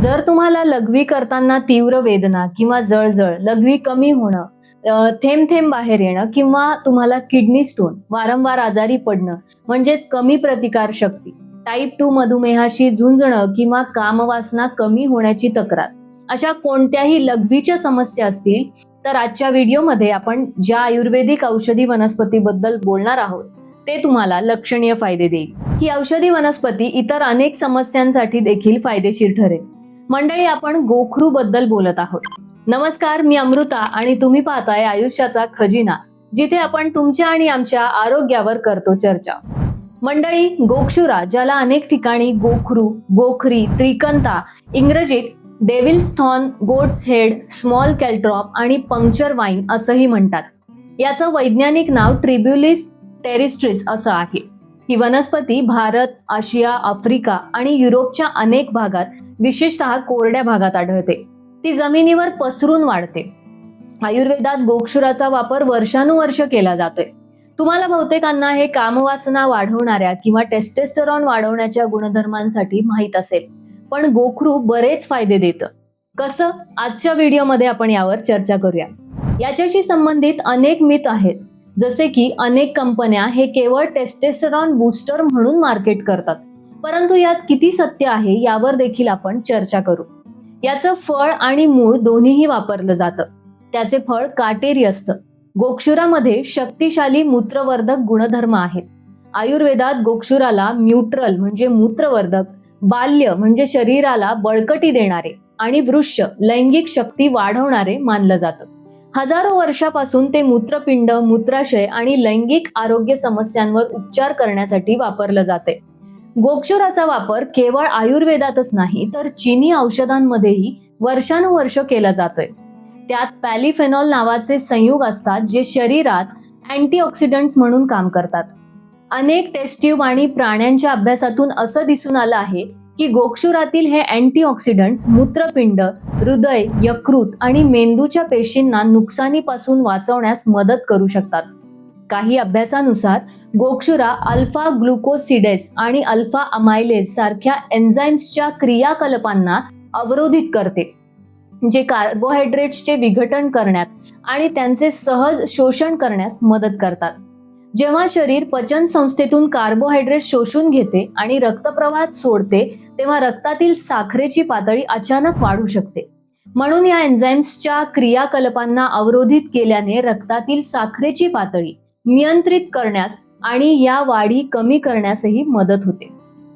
जर तुम्हाला लघवी करताना तीव्र वेदना किंवा जळजळ लघवी कमी होणं थेंब थेंब बाहेर येणं किंवा तुम्हाला किडनी स्टोन वारंवार आजारी पडणं म्हणजेच कमी प्रतिकार शक्ती टाईप टू मधुमेहाशी झुंजणं किंवा कामवासना कमी होण्याची तक्रार अशा कोणत्याही लघवीच्या समस्या असतील तर आजच्या व्हिडिओमध्ये आपण ज्या आयुर्वेदिक औषधी वनस्पतीबद्दल बोलणार आहोत ते तुम्हाला लक्षणीय फायदे देईल. ही औषधी वनस्पती इतर अनेक समस्यांसाठी देखील फायदेशीर ठरेल. मंडळी आपण गोखरू बद्दल बोलत आहोत. नमस्कार मी अमृता आणि तुम्ही पाहताय आयुष्याचा खजिना जिथे आपण तुमच्या आणि आमच्या आरोग्यावर करतो चर्चा. मंडळी गोक्षुरा ज्याला अनेक ठिकाणी गोखरू गोखरी त्रिकंता इंग्रजीत devil's thorn goat's head small caltrop आणि पंक्चर वाईन असंही म्हणतात. याचं वैज्ञानिक नाव ट्रिब्युलिस टेरिस्ट्रिस असं आहे. ही वनस्पती भारत आशिया आफ्रिका आणि युरोपच्या अनेक भागात विशेषतः कोरड्या भागात आढळते. ती जमिनीवर पसरून वाढते. आयुर्वेदात गोक्षुराचा वापर वर्षानुवर्ष केला जातोय. तुम्हाला बहुतेकांना हे कामवासना वाढवणाऱ्या किंवा टेस्टेस्टरॉन वाढवण्याच्या गुणधर्मांसाठी माहीत असेल पण गोखरू बरेच फायदे देतं. कसं? आजच्या व्हिडिओमध्ये आपण यावर चर्चा करूया. याच्याशी संबंधित अनेक मिथ आहेत. जसे की अनेक कंपन्या हे केवळ टेस्टेस्टरॉन बूस्टर म्हणून मार्केट करतात. परंतु यात किती सत्य आहे यावर देखील आपण चर्चा करू. याचं फळ आणि मूळ दोन्हीही वापरलं जातं. त्याचे फळ काटेरी असतं. गोक्षुरामध्ये शक्तिशाली मूत्रवर्धक गुणधर्म आहेत. आयुर्वेदात गोक्षुराला म्युट्रल म्हणजे मूत्रवर्धक बाल्य म्हणजे शरीराला बळकटी देणारे आणि वृक्ष लैंगिक शक्ती वाढवणारे मानलं जातं. हजारो वर्षापासून ते मूत्रपिंड मूत्राशय आणि लैंगिक आरोग्य समस्यांवर उपचार करण्यासाठी वापरलं जाते. गोक्षुराचा वापर केवळ आयुर्वेदातच नाही तर चीनी औषधांमध्येही वर्षानुवर्ष केला जातोय. त्यात पॅलिफेनॉल नावाचे संयुग असतात जे शरीरात अँटीऑक्सिडंट्स म्हणून काम करतात. अनेक टेस्ट ट्यूब आणि प्राण्यांच्या अभ्यासातून असं दिसून आलं आहे की गोक्षुरातील हे अँटीऑक्सिडंट्स मूत्रपिंड हृदय यकृत आणि मेंदूच्या पेशींना नुकसानीपासून वाचवण्यास मदत करू शकतात. काही अभ्यासानुसार गोक्षुरा अल्फा ग्लुकोसिडेस आणि अल्फा अमायलेस सारख्या एन्झाईम्सच्या क्रियाकलापांना अवरोधित करते जे कार्बोहायड्रेट्सचे विघटन करण्यात आणि त्यांचे सहज शोषण करण्यास मदत करतात. जेव्हा शरीर पचन संस्थेतून कार्बोहायड्रेट शोषून घेते आणि रक्तप्रवाहात सोडते तेव्हा रक्तातील साखरेची पातळी अचानक वाढू शकते. म्हणून या एन्झाईम्सच्या क्रियाकलापांना अवरोधित केल्याने रक्तातील साखरेची पातळी नियंत्रित करण्यास आणि या वाढी कमी करण्यासही मदत होते.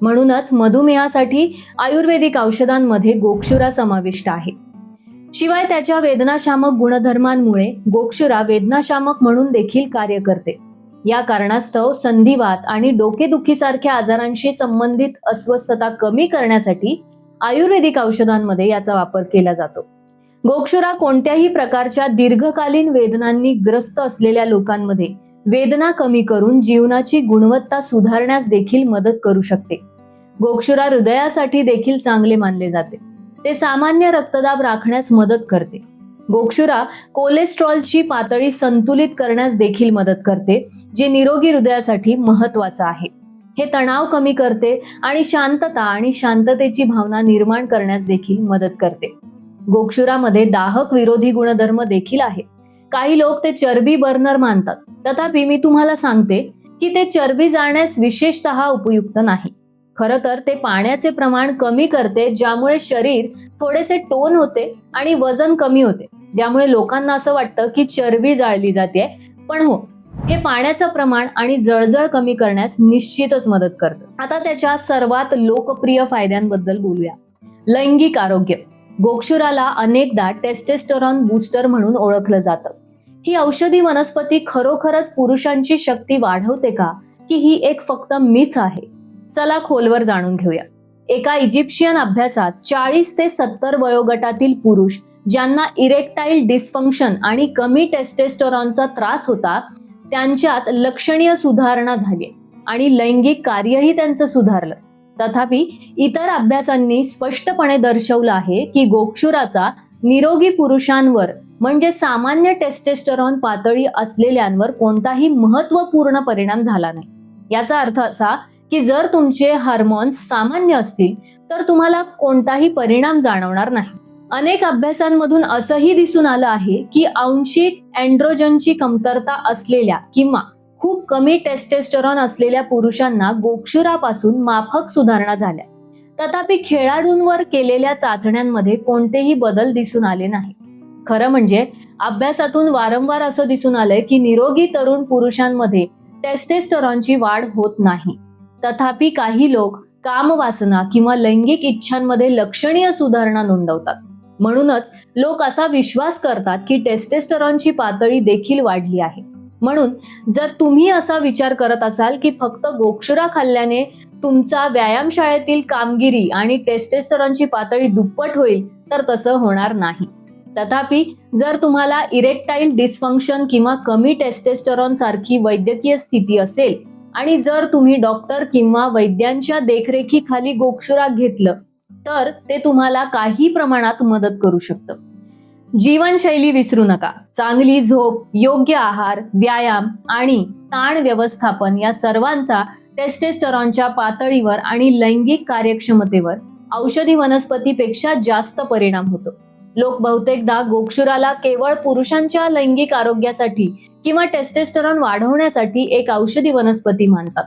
म्हणूनच मधुमेहासाठी आयुर्वेदिक औषधांमध्ये गोक्षुरा समाविष्ट आहे. शिवाय त्याच्या वेदनाशामक गुणधर्मांमुळे गोक्षुरा वेदनाशामक म्हणून देखील कार्य करते. या कारणास्तव संधिवात आणि डोकेदुखीसारख्या आजारांशी संबंधित अस्वस्थता कमी करण्यासाठी आयुर्वेदिक औषधांमध्ये याचा वापर केला जातो. गोक्षुरा कोणत्याही प्रकारच्या दीर्घकालीन वेदनांनी ग्रस्त असलेल्या लोकांमध्ये वेदना कमी करून जीवनाची गुणवत्ता सुधारण्यास देखील मदत करू शकते. गोक्षुरा हृदयासाठी देखील चांगले मानले जाते. ते सामान्य रक्तदाब राखण्यास मदत करते. गोक्षुरा कोलेस्ट्रॉलची पातळी संतुलित करण्यास देखील मदत करते जे निरोगी हृदयासाठी महत्वाचं आहे. हे तणाव कमी करते आणि शांतता आणि शांततेची भावना निर्माण करण्यास देखील मदत करते. गोक्षुरामध्ये दाहक विरोधी गुणधर्म देखील आहे. काही लोक ते चरबी बर्नर मानतात. तथापि मी तुम्हाला सांगते की ते चरबी जाण्यास विशेषतः उपयुक्त नाही. खर तर ते पाण्याचे प्रमाण कमी करते ज्यामुळे शरीर थोडेसे टोन होते आणि वजन कमी होते. ज्यामुळे लोकांना असं वाटतं की चरबी जाळली जाते. पण हो हे पाण्याचं प्रमाण आणि जळजळ कमी करण्यास निश्चितच मदत करतं. आता त्याच्या सर्वात लोकप्रिय फायद्यांबद्दल बोलूया. लैंगिक आरोग्य. गोक्षुराला अनेकदा टेस्टेस्टरॉन बूस्टर म्हणून ओळखलं जातं. ही औषधी वनस्पती खरोखरच पुरुषांची शक्ती वाढवते का? की ही एक फक्त मिथ आहे? चला खोलवर जाणून घेऊया. एका इजिप्शियन अभ्यासात चाळीस ते सत्तर वयोगटातील पुरुष ज्यांना इरेक्टाईल डिस्फंक्शन आणि कमी टेस्टेस्टरॉनचा त्रास होता त्यांच्यात लक्षणीय सुधारणा झाली आणि लैंगिक कार्यही त्यांचं सुधारलं. तथापि इतर अभ्यासांनी स्पष्टपणे दर्शवलं आहे की गोक्षुराचा निरोगी पुरुषांवर म्हणजे सामान्य टेस्टेस्टरॉन पातळी असलेल्यांवर कोणताही महत्त्वपूर्ण परिणाम झाला नाही. याचा अर्थ असा की जर तुमचे हार्मोन्स सामान्य असतील तर तुम्हाला कोणताही परिणाम जाणवणार नाही. अनेक अभ्यासांमधून असंही दिसून आलं आहे की आंशिक अँड्रोजनची कमतरता असलेल्या किंवा खूप कमी टेस्टेस्टरॉन असलेल्या पुरुषांना गोक्षुरापासून माफक सुधारणा झाल्या. तथापि खेळाडूंवर केलेल्या चाचण्यांमध्ये कोणतेही बदल दिसून आले नाही खरं म्हणजे अभ्यासातून वारंवार असं दिसून आलंय की निरोगी तरुण पुरुषांमध्ये टेस्टेस्टरॉनची वाढ होत नाही. तथापि काही लोक कामवासना किंवा लैंगिक इच्छांमध्ये लक्षणीय सुधारणा नोंदवतात. म्हणूनच लोक असा विश्वास करतात की टेस्टेस्टरॉनची पातळी देखील वाढली आहे. म्हणून जर तुम्ही असा विचार करत असाल की फक्त गोक्षुरा खाल्ल्याने तुमचा व्यायामशाळेतील कामगिरी आणि टेस्टेस्टरॉनची पातळी दुप्पट होईल तर तसं होणार नाही. तथापि जर तुम्हाला इरेक्टाईल डिस्फंक्शन किंवा कमी टेस्टेस्टरॉन सारखी वैद्यकीय स्थिती असेल आणि जर तुम्ही डॉक्टर किंवा वैद्यांच्या देखरेखीखाली गोक्षुरा घेतलं तर ते तुम्हाला काही प्रमाणात मदत करू शकतं. जीवनशैली विसरू नका. चांगली झोप योग्य आहार व्यायाम आणि ताण व्यवस्थापन या सर्वांचा टेस्टेस्टरॉनच्या पातळीवर आणि लैंगिक कार्यक्षमतेवर औषधी वनस्पतीपेक्षा जास्त परिणाम होतो. लोक बहुतेकदा गोक्षुराला केवळ पुरुषांच्या लैंगिक आरोग्यासाठी किंवा टेस्टेस्टरॉन वाढवण्यासाठी एक औषधी वनस्पती मानतात.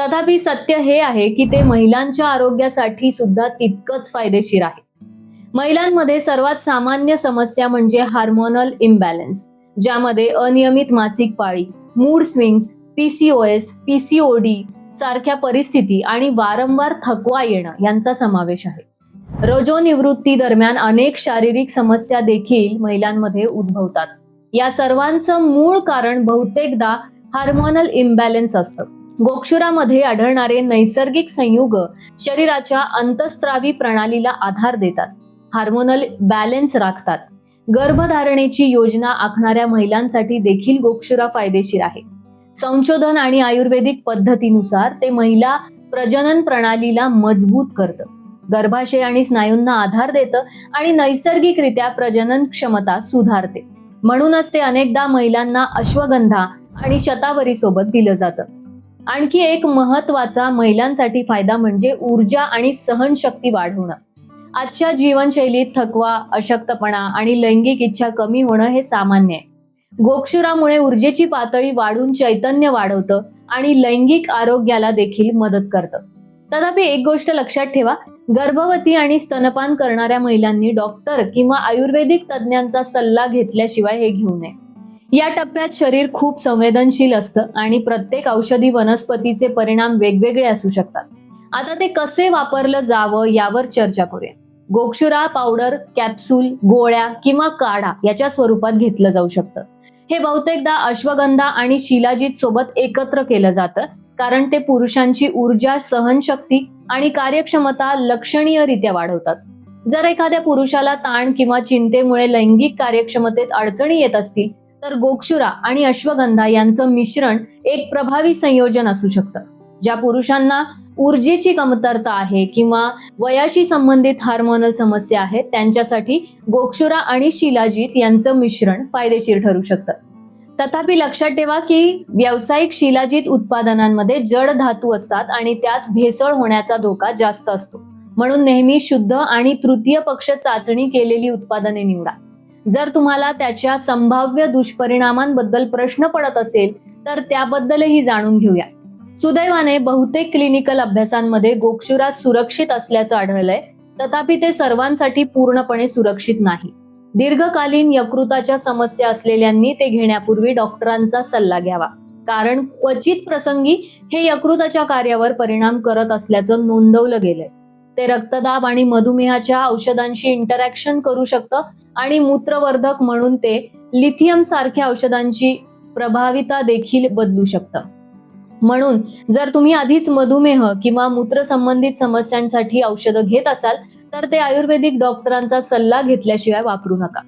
तथापि सत्य हे आहे की ते महिलांच्या आरोग्यासाठी सुद्धा तितकंच फायदेशीर आहे. महिलांमध्ये सर्वात सामान्य समस्या म्हणजे हार्मोनल इम्बॅलन्स ज्यामध्ये अनियमित मासिक पाळी मूड स्विंग्स पीसीओएस पीसीओडी सारख्या परिस्थिती आणि वारंवार थकवा येणं यांचा समावेश आहे. रजोनिवृत्ती दरम्यान अनेक शारीरिक समस्या देखील महिलांमध्ये उद्भवतात. या सर्वांचं मूळ कारण बहुतेकदा हार्मोनल इम्बॅलन्स असतं. गोक्षुरामध्ये आढळणारे नैसर्गिक संयुग शरीराच्या अंतस्त्रावी प्रणालीला आधार देतात. हार्मोनल बॅलेन्स राखतात. गर्भधारणेची योजना आखणाऱ्या महिलांसाठी देखील गोक्षुरा फायदेशीर आहे. संशोधन आणि आयुर्वेदिक पद्धतीनुसार ते महिला प्रजनन प्रणालीला मजबूत करतं. गर्भाशय आणि स्नायूंना आधार देतं आणि नैसर्गिकरित्या प्रजनन क्षमता सुधारते. म्हणूनच ते अनेकदा महिलांना अश्वगंधा आणि शतावरी सोबत दिलं जातं. आणखी एक महत्त्वाचा महिलांसाठी फायदा म्हणजे ऊर्जा आणि सहनशक्ती वाढवणं. आजच्या जीवनशैलीत थकवा अशक्तपणा आणि लैंगिक इच्छा कमी होणं हे सामान्य आहे. गोक्षुरामुळे ऊर्जेची पातळी वाढून चैतन्य वाढवतं आणि लैंगिक आरोग्याला देखील मदत करतं. तथापि एक गोष्ट लक्षात ठेवा गर्भवती आणि स्तनपान करणाऱ्या महिलांनी डॉक्टर किंवा आयुर्वेदिक तज्ज्ञांचा सल्ला घेतल्याशिवाय हे घेऊ नये. या टप्प्यात शरीर खूप संवेदनशील असतं आणि प्रत्येक औषधी वनस्पतीचे परिणाम वेगवेगळे असू शकतात. आता ते कसे वापरलं जावं यावर चर्चा करूया. गोक्षुरा पावडर कॅप्सूल गोळ्या किंवा काढा याच्या स्वरूपात घेतलं जाऊ शकतं. हे बहुतेकदा अश्वगंधा आणि शिलाजीत सोबत एकत्र केलं जातं कारण ते पुरुषांची ऊर्जा सहनशक्ती आणि कार्यक्षमता लक्षणीयरित्या वाढवतात. जर एखाद्या पुरुषाला ताण किंवा चिंतेमुळे लैंगिक कार्यक्षमतेत अडचणी येत असतील तर गोक्षुरा आणि अश्वगंधा यांचं मिश्रण एक प्रभावी संयोजन असू शकतं ज्या पुरुषांना ऊर्जेची कमतरता आहे किंवा वयाशी संबंधित हार्मोनल समस्या आहेत त्यांच्यासाठी गोक्षुरा आणि शिलाजीत यांचं मिश्रण फायदेशीर ठरू शकतं. तथापि लक्षात ठेवा की व्यावसायिक शिलाजीत उत्पादनांमध्ये जड धातू असतात आणि त्यात भेसळ होण्याचा धोका जास्त असतो. म्हणून नेहमी शुद्ध आणि तृतीय पक्ष चाचणी केलेली उत्पादने निवडा. जर तुम्हाला त्याच्या संभाव्य दुष्परिणामांबद्दल प्रश्न पडत असेल तर त्याबद्दलही जाणून घेऊया. सुदैवाने बहुतेक क्लिनिकल अभ्यासांमध्ये गोक्षुरा सुरक्षित असल्याचं आढळलंय. तथापि ते सर्वांसाठी पूर्णपणे सुरक्षित नाही. दीर्घकालीन यकृताच्या समस्या असलेल्यांनी ते घेण्यापूर्वी डॉक्टरांचा सल्ला घ्यावा. कारण क्वचित प्रसंगी हे यकृताच्या कार्यावर परिणाम करत असल्याचं नोंदवलं गेलंय. ते रक्तदाब आणि मधुमेहाच्या औषधांशी इंटरॅक्शन करू शकतं. आणि मूत्रवर्धक म्हणून ते लिथियम सारख्या औषधांची प्रभाविता देखील बदलू शकतं. म्हणून जर तुम्ही आधीच मधुमेह किंवा मूत्र संबंधित समस्यांसाठी औषधं घेत असाल तर ते आयुर्वेदिक डॉक्टरांचा सल्ला घेतल्याशिवाय वापरू नका.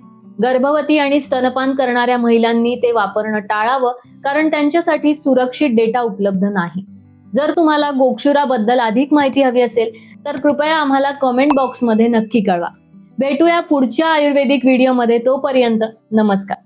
गर्भवती आणि स्तनपान करणाऱ्या महिलांनी ते वापरणं टाळावं कारण त्यांच्यासाठी सुरक्षित डेटा उपलब्ध नाही. जर तुम्हाला गोक्षुराबद्दल अधिक माहिती हवी असेल तर कृपया आम्हाला कमेंट बॉक्समध्ये नक्की कळवा. भेटूया पुढच्या आयुर्वेदिक व्हिडिओमध्ये तोपर्यंत नमस्कार.